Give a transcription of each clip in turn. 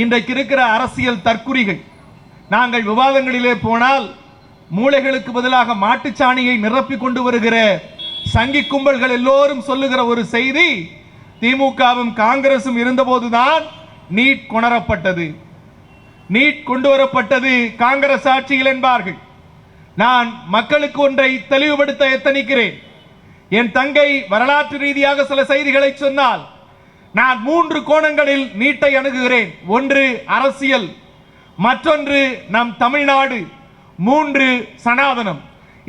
இன்றைக்கு இருக்கிற அரசியல் தற்குறிகள் நாங்கள் விவாதங்களிலே போனால் மூளைகளுக்கு பதிலாக மாட்டுச்சாணியை நிரப்பி கொண்டு வருகிற சங்கி கும்பல்கள் எல்லோரும் சொல்லுகிற ஒரு செய்தி திமுகவும் காங்கிரசும் இருந்தபோதுதான் நீட் கொணரப்பட்டது. நீட் கொண்டு வரப்பட்டது காங்கிரஸ் ஆட்சியில் என்பார்கள். நான் மக்களுக்கு ஒன்றை தெளிவுபடுத்த எத்தனிக்கிறேன். என் தங்கை வரலாற்று ரீதியாக சில செய்திகளை சொன்னால் நான் மூன்று கோணங்களில் நீட்டை அணுகுகிறேன். ஒன்று அரசியல் மற்றொன்று நம் தமிழ்நாடு மூன்று சனாதனம்.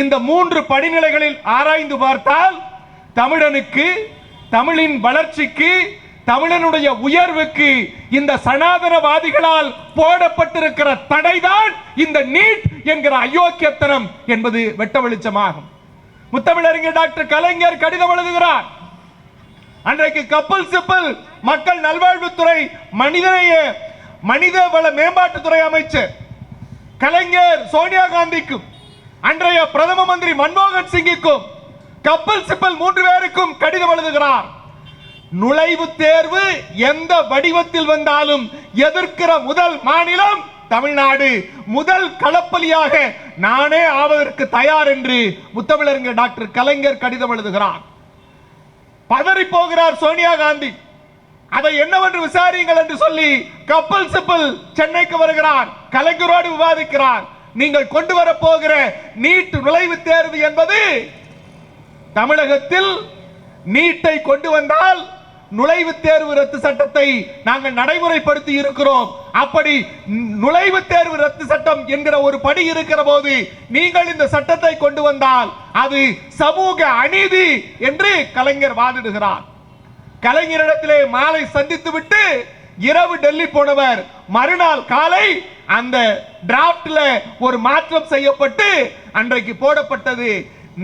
இந்த மூன்று படிநிலைகளில் ஆராய்ந்து பார்த்தால் தமிழனுக்கு தமிழின் வளர்ச்சிக்கு தமிழனுடைய உயர்வுக்கு இந்த சனாதனவாதிகளால் போடப்பட்டிருக்கிற தடைதான் இந்த நீட் என்கிற அயோக்கியத்தனம் என்பது வெட்ட வெளிச்சமாகும். முத்தமிழறிஞர் டாக்டர் கலைஞர் கடிதம் எழுதுகிறார் அன்றைக்கு கப்பல் சிப்பல் மக்கள் நல்வாழ்வுத்துறை மனிதநேய மனித வள மேம்பாட்டுத்துறை அமைச்சர் கலைஞர் சோனியா காந்திக்கும் அன்றைய பிரதம மந்திரி மன்மோகன் சிங்கிற்கும் கப்பல் சிப்பல் மூன்று பேருக்கும் கடிதம் எழுதுகிறார். நுழைவு தேர்வு எந்த வடிவத்தில் வந்தாலும் எதிர்க்கிற முதல் மாநிலம் தமிழ்நாடு. முதல் களப்பலியாக நானே ஆவதற்கு தயார் என்று முத்தமிழறிஞர் டாக்டர் கலைஞர் கடிதம் எழுதுகிறார். பதறி போகிறார் சோனியா காந்தி. அதை என்னவென்று விசாரியுங்கள் என்று சொல்லி கப்பல் சிப்பல் சென்னைக்கு வருகிறார். கலைஞரோடு விவாதிக்கிறார். நீங்கள் கொண்டு வர போகிற நீட் நுழைவுத் தேர்வு என்பது தமிழகத்தில் நீட்டை கொண்டு வந்தால் நுழைவுத் தேர்வு ரத்து சட்டத்தை நாங்கள் நடைமுறைப்படுத்தி இருக்கிறோம். அப்படி நுழைவுத் தேர்வு ரத்து சட்டம் என்கிற ஒரு படி இருக்கிற போது நீங்கள் இந்த சட்டத்தை கொண்டு வந்தால் அது சமூக அநீதி என்று கலைஞர் வாதிடுகிறார். கலைஞரிடத்திலே மாலை சந்தித்து விட்டு இரவு டெல்லி போனவர் மறுநாள் காலை அந்த டிராப்ட்ல ஒரு மாற்றம் செய்யப்பட்டு அன்றைக்கு போடப்பட்டது.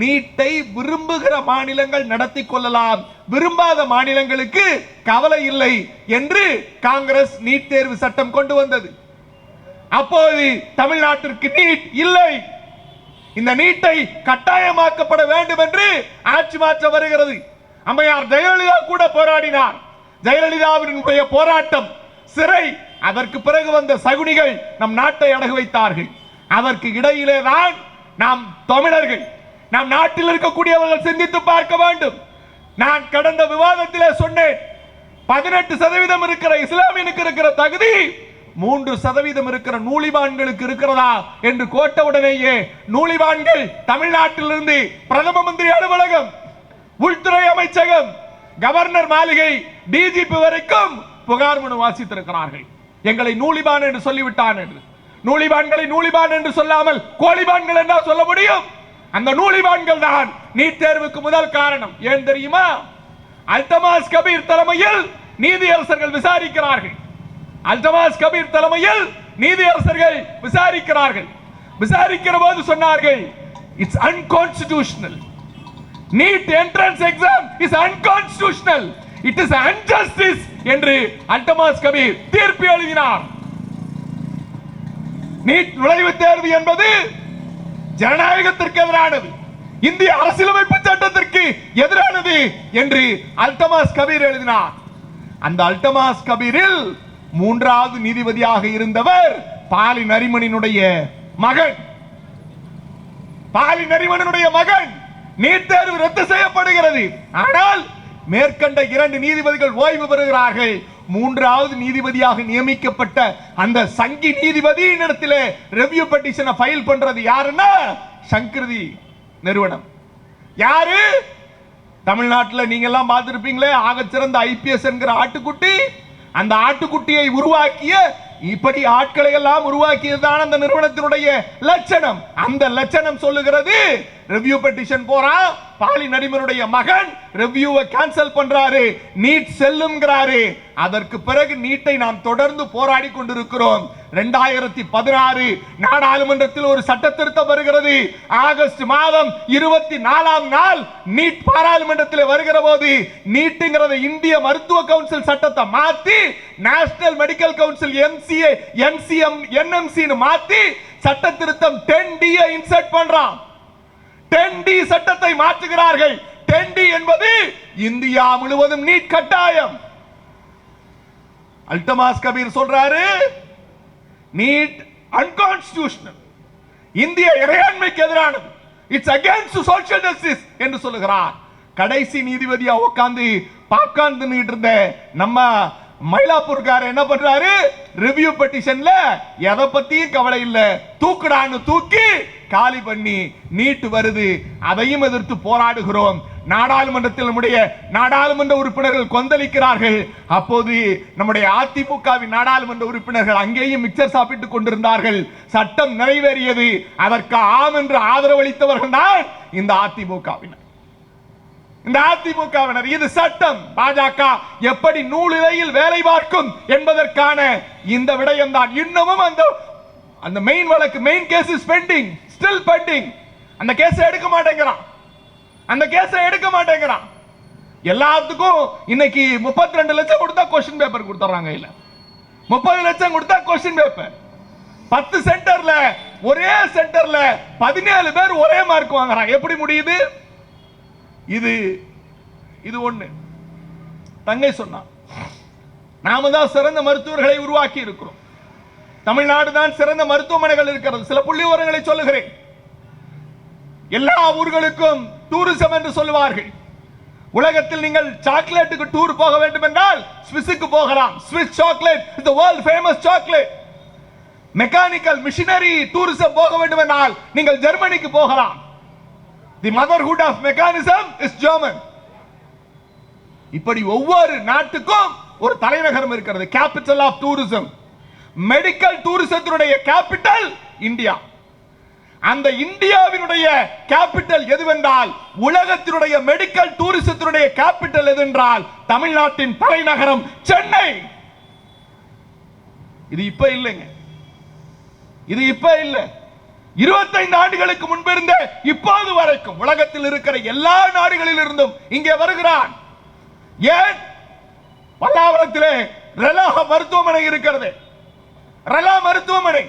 நீட்டை விரும்புகிற மாநிலங்கள் நடத்தி கொள்ளலாம். விரும்பாத மாநிலங்களுக்கு கவலை இல்லை என்று காங்கிரஸ் நீட் தேர்வு சட்டம் கொண்டு வந்தது. அப்போது தமிழ்நாட்டிற்கு நீட் இல்லை. இந்த நீட்டை கட்டாயமாக்கப்பட வேண்டும் என்று ஆட்சி மாற்றம் வருகிறது. அம்மையார் ஜெயலலிதா கூட போராடினார். ஜெயலலிதாவினுடைய போராட்டம் சிறை அதற்கு பிறகு வந்த சகுனிகள் நம் நாட்டை அடகு வைத்தார்கள். அதற்கு இடையிலே தான் நாம் தமிழர்கள் நம் நாட்டில் இருக்கக்கூடியவர்கள் சிந்தித்து பார்க்க வேண்டும். நான் கடந்த விவாதத்திலே சொன்னேன் பதினெட்டு சதவீதம் இருக்கிற இஸ்லாமியனுக்கு இருக்கிற தகுதி மூன்று சதவீதம் இருக்கிற நூலிவான்களுக்கு இருக்கிறதா என்று கோட்டவுடனேயே நூலிவான்கள் தமிழ்நாட்டிலிருந்து பிரதம மந்திரி அலுவலகம் உள்துறை அமைச்சகம் கவர்னர் மாளிகை டிஜிபி வரைக்கும் புகார் மனு வாசித்திருக்கிறார்கள். எங்களை நூலிபான் என்று சொல்லிவிட்டான் என்று. நூலிபான்களை நூலிபான் என்று சொல்லாமல் கோலிபான்கள் என்றா சொல்ல முடியும்? அந்த நூலிவான்கள் தான் நீட் தேர்வுக்கு முதல் காரணம். ஏன் தெரியுமா? அல்தமாஸ் கபீர் தலைமையில் நீதியரசர்கள் விசாரிக்கிறார்கள். அல்தமாஸ் கபீர் தலைமையில் நீதியரசர்கள் விசாரிக்கிறார்கள். விசாரிக்கிற போது சொன்னார்கள் it's unconstitutional NEET entrance exam is unconstitutional it is unjustice என்று அல்டமாஸ் கபீர் தீர்ப்பு எழுதினார். நீட் நுழைவுத் தேர்வு என்பது ஜனநாயகத்திற்கு எதிரானது. இந்திய அரசியலமைப்பு சட்டத்திற்கு எதிரானது என்று அல்டமாஸ் கபீர் எழுதினார். அந்த அல்டமாஸ் கபீரில் மூன்றாவது நீதிபதியாக இருந்தவர் பாலி நரிமணினுடைய மகன். பாலி நரிமணனுடைய மகன். நீட் தேர்வு ரத்து செய்யப்படுகிறது. ஆனால் மேற்கண்ட இரண்டு நீதிபதிகள் ஓய்வு பெறுகிறார்கள். மூன்றாவது நீதிபதியாக நியமிக்கப்பட்ட அந்த சங்கி நீதிபதி இடத்திலே ரெவ்யூ பெட்டிஷனை ஃபைல் பண்றது யாருன்னா சங்கிருதி நிறுவனம். யாரு? தமிழ்நாட்டில் நீங்க எல்லாம் பார்த்திருப்பீங்களே ஆகச்சிறந்த ஐபிஎஸ் என்கிற ஆட்டுக்குட்டி. அந்த ஆட்டுக்குட்டியை உருவாக்கிய இப்படி ஆட்களை எல்லாம் உருவாக்கியதுதான் அந்த நிறுவனத்தினுடைய லட்சணம். அந்த லட்சணம் சொல்லுகிறது ரிவ்யூ பெட்டிஷன் போறான். பாலி நரிமனுடைய மகன் ரிவ்யூவை கேன்சல் பண்றாரு. நீட் செல்லுங்கிறாரு அதற்கு பிறகு நீட்டை நாம் தொடர்ந்து போராடி கொண்டிருக்கிறோம். ரெண்டாயிரத்தி பதினாறு நாடாளுமன்றத்தில் ஒரு சட்ட திருத்தம் வருகிறது. ஆகஸ்ட் மாதம் இருபத்தி நாலாம் நாள் நீட் பாராளுமன்றத்தில் வருகிற போது நீட்டுங்கிறத இந்திய மருத்துவ கவுன்சில் சட்டத்தை மாத்தி national medical council MCA NCM என்எம்சின்னு மாத்தி சட்ட திருத்தம் டென் டிஏ இன்சர்ட் பண்றான். டென்டி சட்டத்தை மாற்றுகிறார்கள். டென்டி என்பது இந்தியா முழுவதும் நீட் கட்டாயம். அல்டமாஸ் கபீர் சொல்றாரு நீட் அன்கான்ஸ்டியூஷனல் இந்திய இறையாண்மைக்கு எதிரானது. இட்ஸ் அகேன்ஸ்ட் சோஷியல் ஜஸ்டிஸ் என்று சொல்லுகிறார். கடைசி நீதிபதியா உட்கார்ந்து பாக்காந்து இருந்த நம்ம மயிலாப்பூர்கார என்ன பண்றாரு? ரிவ்யூ பெட்டிஷன்ல எதை பத்தியும் கவலை இல்லை. தூக்குடான்னு தூக்கி காலி பண்ணி நீட்டு வருது. அதையும் எதிர்த்து போராடுகிறோம். நாடாளுமன்றத்தில் நம்முடைய நாடாளுமன்ற உறுப்பினர்கள் கொந்தளிக்கிறார்கள். அப்போது நம்முடைய அதிமுகவின் நாடாளுமன்ற உறுப்பினர்கள் அங்கேயும் மிக்சர் சாப்பிட்டுக் கொண்டிருந்தார்கள். சட்டம் நிறைவேறியது. அதற்கு ஆம் என்று ஆதரவளித்தவர்கள் தான் இந்த அதிமுகவினர். இந்த அதிமுகவினர் இது சட்டம். பாஜக எப்படி நூலிலையில் வேலை பார்க்கும் என்பதற்கான இந்த விடயம் தான் இன்னமும் அந்த அந்த மெயின் வழக்கு main case is pending still pending அந்த கேஸை எடுக்க மாட்டேங்கிறான். அந்த கேஸை எடுக்க மாட்டேங்கிறான். எல்லாத்துக்கும் இன்னைக்கு முப்பத்தி ரெண்டு லட்சம் கொடுத்தா கொஸ்டின் பேப்பர் கொடுத்துறாங்க இல்ல. முப்பது லட்சம் கொடுத்தா கொஸ்டின் பேப்பர் பத்து சென்டர்ல ஒரே சென்டர்ல பதினேழு பேர் ஒரே மார்க் வாங்குறான் எப்படி முடியுது? இது இது ஒண்ணு. தங்கை சொன்னான். நாம தான் சிறந்த மருத்துவர்களை உருவாக்கி இருக்கிறோம் தமிழ்நாடு தான் சிறந்த மருத்துவமனைகள் இருக்கிறது. சில புள்ளி விவரங்களை சொல்லுகிறேன். எல்லா ஊர்களுக்கும் டூரிசம் என்று சொல்லுவார்கள். உலகத்தில் நீங்கள் சாக்லேட்டுக்கு டூர் போக வேண்டும் என்றால் ஸ்விஸுக்கு போகலாம் Swiss chocolate the world famous chocolate mechanical machinery tourism போக வேண்டும் என்றால் நீங்கள் ஜெர்மனிக்கு போகலாம். The motherhood of mechanism is German இப்படி ஒவ்வொரு நாட்டுக்கும் ஒரு தலைநகரம் இருக்கிறது. கேபிட்டல் ஆஃப் டூரிசம் மெடிக்கல் டூரிசத்தினுடைய கேபிட்டல் இந்தியா. அந்த இந்தியாவினுடைய கேபிட்டல் எதுவென்றால் உலகத்தினுடைய மெடிக்கல் டூரிசத்தினுடைய கேபிட்டல் எதென்றால் தமிழ்நாட்டின் தலைநகரம் சென்னை. இது இப்ப இல்லைங்க. இது இப்ப இல்லை. இருபத்தைந்து ஆண்டுகளுக்கு முன்பு இருந்த இப்போது வரைக்கும் உலகத்தில் இருக்கிற எல்லா நாடுகளில் இருந்தும் இங்கே வருகிறான். ஏன்? பல்லாவரத்திலே ரெலா மருத்துவமனை இருக்கிறது. ரலா மருத்துவமனை.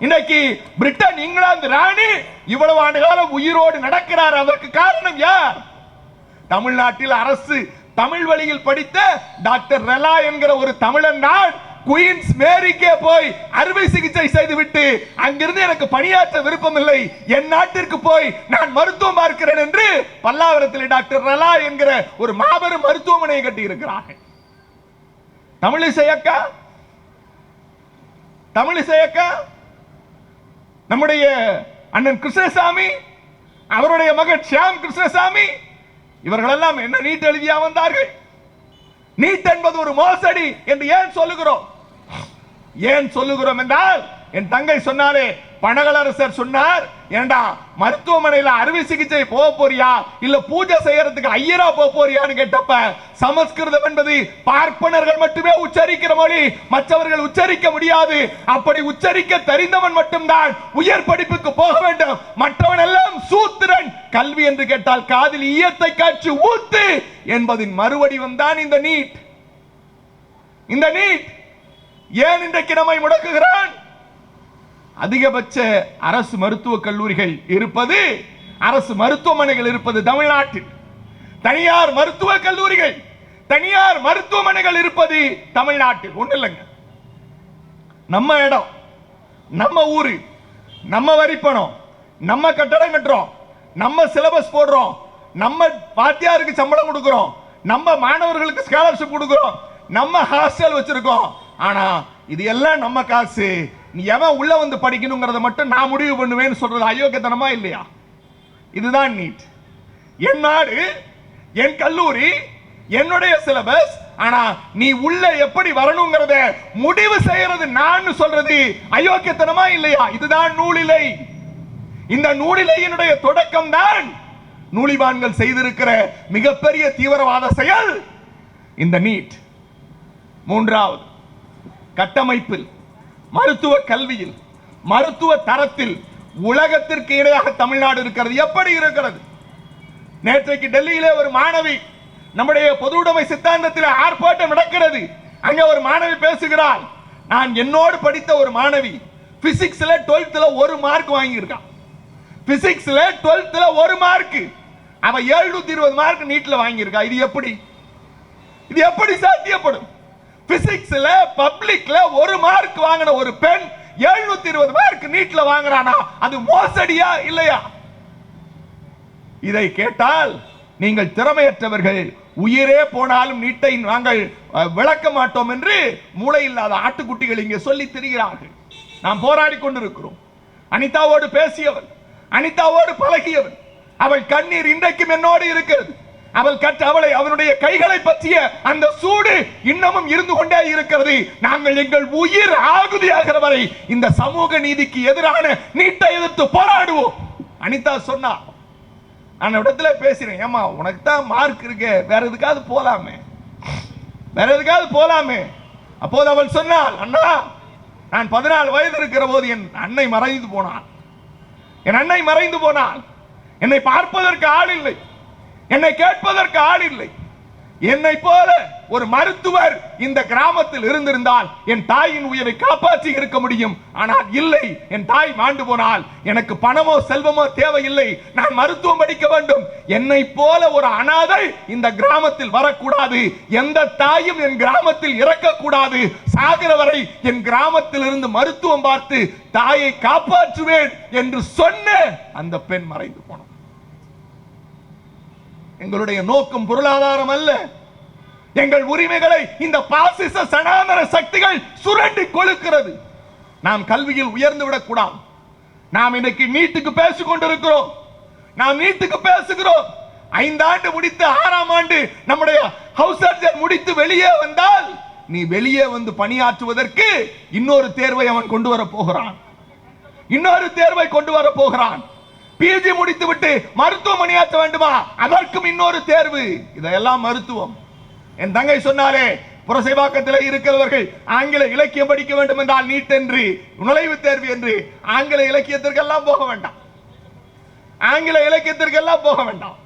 இன்னைக்கு பிரிட்டன் இங்கிலாந்து ராணி இவ்வளவு ஆண்டு காலம் உயிரோடு நடக்கிறார். அதற்கு காரணம் யார்? தமிழ்நாட்டில் அரசு தமிழ் வழியில் படித்த டாக்டர் ரலா என்கிற ஒரு தமிழன் நான் குயின்ஸ் மேரிக்கே போய் அறுவை சிகிச்சை செய்துவிட்டு அங்கிருந்து எனக்கு பணியாற்ற விருப்பம் இல்லை என் நாட்டிற்கு போய் நான் மருத்துவம் பார்க்கிறேன் என்று பல்லாவரத்தில் டாக்டர் ரலா என்கிற ஒரு மாபெரும் மருத்துவமனையை கட்டி இருக்கிறார்கள் தமிழிசையக்கா நம்முடைய அண்ணன் கிருஷ்ணசாமி அவருடைய மகன் ஷியாம் கிருஷ்ணசாமி இவர்களெல்லாம் என்ன நீட் எழுதியா வந்தார்கள்? நீட் என்பது ஒரு மோசடி என்று ஏன் சொல்லுகிறோம்? ஏன் சொல்லுகிறோம் என்றால் என் தங்கை சொன்னாரே பனகலரசர் சொன்னார் ஏண்டா மருத்துவமனையில அறுவை சிகிச்சை போக போறியா? இல்ல பூஜை செய்யறதுக்கு ஐயரா போக போறியான்னு கேட்டப்ப சமஸ்கிருதம் என்பது பார்ப்பனர்கள் மட்டுமே உச்சரிக்கிற மொழி மற்றவர்கள் உச்சரிக்க முடியாது. அப்படி உச்சரிக்க தெரிந்தவன் மட்டும்தான் உயர் படிப்புக்கு போக வேண்டும். மற்றவன் எல்லாம் சூத்திரன். கல்வி என்று கேட்டால் காதில் ஈயத்தை காட்சி ஊத்து என்பதின் மறுவடிவம் தான் இந்த நீட். இந்த நீட் ஏன் இன்றைக்கு நம்மை முடக்குகிறான்? அதிகபட்ச அரசு மருத்துவக் கல்லூரிகள் இருப்பது அரசு மருத்துவமனைகள் இருப்பது தமிழ்நாட்டில். தனியார் மருத்துவக் கல்லூரிகள் தனியார் மருத்துவமனைகள் இருப்பது தமிழ்நாட்டில். ஒண்ணு இல்லைங்க. நம்ம இடம் நம்ம ஊரு நம்ம வரி பணம் நம்ம கட்டடம் கட்டுறோம் நம்ம சிலபஸ் போடுறோம் நம்ம வாத்தியாருக்கு சம்பளம் கொடுக்கிறோம் நம்ம மாணவர்களுக்கு ஸ்காலர்ஷிப் கொடுக்கிறோம் நம்ம ஹாஸ்டல் வச்சிருக்கோம். ஆனா இது எல்லாம் நம்ம காசு. நீ எவன் உள்ள வந்து படிக்கணுங்கிறத மட்டும் நான் முடிவு பண்ணுவேன்னு சொல்றது அயோக்கியத்தனமா இல்லையா? இதுதான் நீட். என் நாடு என் கல்லூரி என்னுடைய சிலபஸ் ஆனா நீ உள்ள எப்படி வரணுங்கிறத முடிவு செய்யறது நான் சொல்றது அயோக்கியத்தனமா இல்லையா? இதுதான் நூலிலை. இந்த நூலிலையினுடைய தொடக்கம் தான் நூலிபான்கள் செய்திருக்கிற மிகப்பெரிய தீவிரவாத செயல். இந்த நீட். மூன்றாவது கட்டமைப்பில். மருத்துவ கல்வியில் மருத்துவ தரத்தில் உலகத்திற்கு இணையாக தமிழ்நாடு இருக்கிறது. எப்படி இருக்கிறது? நேற்றைக்கு டெல்லியிலே ஒரு மாணவி நம்முடைய பொது உடைமை சித்தாந்தத்தில் ஆர்ப்பாட்டம் நடக்கிறது. அங்க ஒரு மாணவி பேசுகிறாள். நான் என்னோடு படித்த ஒரு மாணவி பிசிக்ஸ்ல டுவெல்த்ல ஒரு மார்க் வாங்கியிருக்கான் பிசிக்ஸ்ல டுவெல்த்ல ஒரு மார்க் அவ எழுநூத்தி இருபது மார்க் நீட்ல வாங்கியிருக்கா. இது எப்படி? இது எப்படி சாத்தியப்படும்? பிசிக்ஸ்ல பப்ளிக்ல ஒரு மார்க் வாங்கின ஒரு பெண் எழுநூத்தி இருபது மார்க் நீட்ல வாங்குறானா? அது மோசடியா இல்லையா? இதை கேட்டால் நீங்கள் திறமையற்றவர்கள் உயிரே போனாலும் நீட்டை நாங்கள் விளக்க மாட்டோம் என்று மூளை இல்லாத ஆட்டுக்குட்டிகள் இங்கே சொல்லி திரிகிறார்கள். நாம் போராடி கொண்டிருக்கிறோம். அனிதாவோடு பேசியவன் அனிதாவோடு பழகியவன் அவள் கண்ணீர் இன்றைக்கும் என்னோடு இருக்கிறது. அவள் கற்ற அவளை அவனுடைய கைகளை பற்றிய அந்த சூடு இன்னமும் இருந்து கொண்டே இருக்கிறது. நாங்கள் எங்கள் உயிர் ஆகுதியாகிற வரை இந்த சமூக நீதிக்கு எதிரான நீட்டை எதிர்த்து போராடுவோம். அனிதா சொன்னா நான் இடத்துல பேசுறேன். ஏமா உனக்கு தான் மார்க் இருக்கு. வேற எதுக்காவது போலாமே. வேற எதுக்காவது போலாமே. அப்போது அவள் சொன்னாள் அண்ணா நான் பதினாலு வயது இருக்கிற போது என் அன்னை மறைந்து போனான் என் அன்னை மறைந்து போனான் என்னை பார்ப்பதற்கு ஆள் இல்லை. என்னை கேட்பதற்கு ஆள் இல்லை. என்னை போல ஒரு மருத்துவர் இந்த கிராமத்தில் இருந்திருந்தால் என் தாயின் உயிரை காப்பாற்றி இருக்க முடியும். ஆனால் இல்லை என் தாய் மாண்டு போனால். எனக்கு பணமோ செல்வமோ தேவையில்லை. நான் மருத்துவம் படிக்க வேண்டும். என்னை போல ஒரு அனாதை இந்த கிராமத்தில் வரக்கூடாது. எந்த தாயும் என் கிராமத்தில் இறக்கக்கூடாது. சாகிற வரை என் கிராமத்தில் இருந்து மருத்துவம் பார்த்து தாயை காப்பாற்றுவேன் என்று சொன்ன அந்த பெண் மறைந்து போனோம் எங்களுடைய நோக்கம் பொருளாதாரம் அல்ல. எங்கள் உரிமைகளை இந்த பாசிச சனாதன சக்திகள் சுரண்டி கொழுக்கிறது நாம் கல்வியில் உயர்ந்து விடக்கூடாது. நாம் இன்னைக்கு நீட்டுக்கு பேசிக் கொண்டிருக்கிறோம். நாம் நீட்டுக்கு பேசுகிறோம். ஐந்தாண்டு முடித்து ஆறாம் ஆண்டு நம்முடைய ஹவுஸ் சர்ஜன் முடித்து வெளியே வந்தால் நீ வெளியே வந்து பணியாற்றுவதற்கு இன்னொரு தேர்வை அவன் கொண்டு வர போகிறான். இன்னொரு தேர்வை கொண்டு வர போகிறான். பிஜி முடித்து விட்டு மருத்துவ பணியாற்ற வேண்டுமா? அதற்கும் இன்னொரு தேர்வு. இதெல்லாம் மருத்துவம். என் தங்கை சொன்னாலே புரசைவாக்கத்தில் இருக்கிறவர்கள் ஆங்கில இலக்கியம் படிக்க வேண்டும் என்றால் நீட் என்று நுழைவுத் தேர்வு என்று ஆங்கில இலக்கியத்திற்கெல்லாம் போக வேண்டாம். ஆங்கில இலக்கியத்திற்கெல்லாம் போக வேண்டாம்.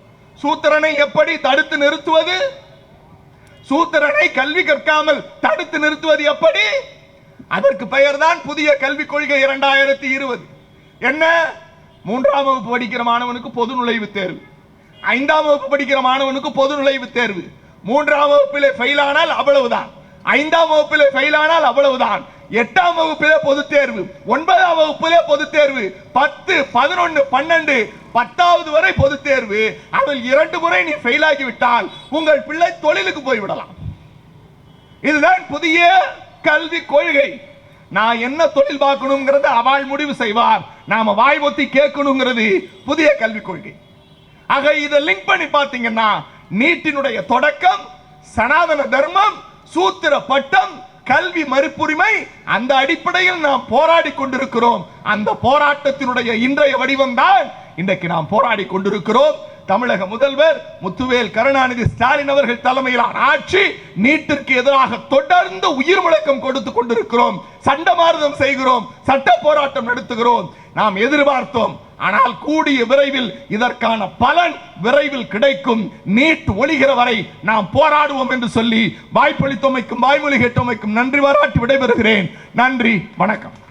சூத்திரனை எப்படி தடுத்து நிறுத்துவது? சூத்திரனை கல்வி கற்காமல் தடுத்து நிறுத்துவது எப்படி? அதற்கு பெயர்தான் புதிய கல்விக் கொள்கை இரண்டாயிரத்தி இருபது. என்ன? மூன்றாம் வகுப்பு படிக்கிற மாணவனுக்கு பொது நுழைவுத் தேர்வு. ஐந்தாம் வகுப்பு படிக்கிற மாணவனுக்கு பொது நுழைவுத் தேர்வு. மூன்றாம் வகுப்பிலே ஃபெயில் ஆனால் அவ்வளவுதான். ஐந்தாம் வகுப்பிலே ஃபெயில் ஆனால் அவ்வளவுதான். எட்டாம் வகுப்பிலே பொது தேர்வு. ஒன்பதாம் வகுப்பிலே பொதுத் தேர்வு. பத்து பதினொன்னு பன்னெண்டு பத்தாவது வரை பொதுத் தேர்வு. அதில் இரண்டு முறை நீ ஃபெயில் ஆகிவிட்டால் உங்கள் பிள்ளை தொழிலுக்கு போய்விடலாம். இதுதான் புதிய கல்வி கொள்கை. நான் என்ன தொழில் பார்க்கணுங்கிறத அவள் முடிவு செய்வார். நாம வாய் ஒத்தி கேட்கணுங்கிறது புதிய கல்விக் கொள்கை. ஆக இதை லிங்க் பண்ணி பார்த்தீங்கன்னா நீட்டினுடைய தொடக்கம் சனாதன தர்மம் சூத்திர பட்டம் கல்வி மறுப்புரிமை அந்த அடிப்படையில் நாம் போராடி கொண்டிருக்கிறோம். அந்த போராட்டத்தினுடைய இன்றைய வடிவம் தான் இன்றைக்கு நாம் போராடி கொண்டிருக்கிறோம். தமிழக முதல்வர் முத்துவேல் கருணாநிதி ஸ்டாலின் அவர்கள் தலைமையிலான ஆட்சி நீட்டிற்கு எதிராக தொடர்ந்து உயிர் முழக்கம் கொடுத்து கொண்டிருக்கிறோம். சண்டமாரதம் செய்கிறோம். சட்ட போராட்டம் நடத்துகிறோம். நாம் எதிர்பார்த்தோம். ஆனால் கூடிய விரைவில் இதற்கான பலன் விரைவில் கிடைக்கும். நீட் ஒளிகிற வரை நாம் போராடுவோம் என்று சொல்லி வாய்ப்பளித்தமைக்கும் வாய்மொழி கேட்டமைக்கும் நன்றி பாராட்டி விடைபெறுகிறேன். நன்றி. வணக்கம்.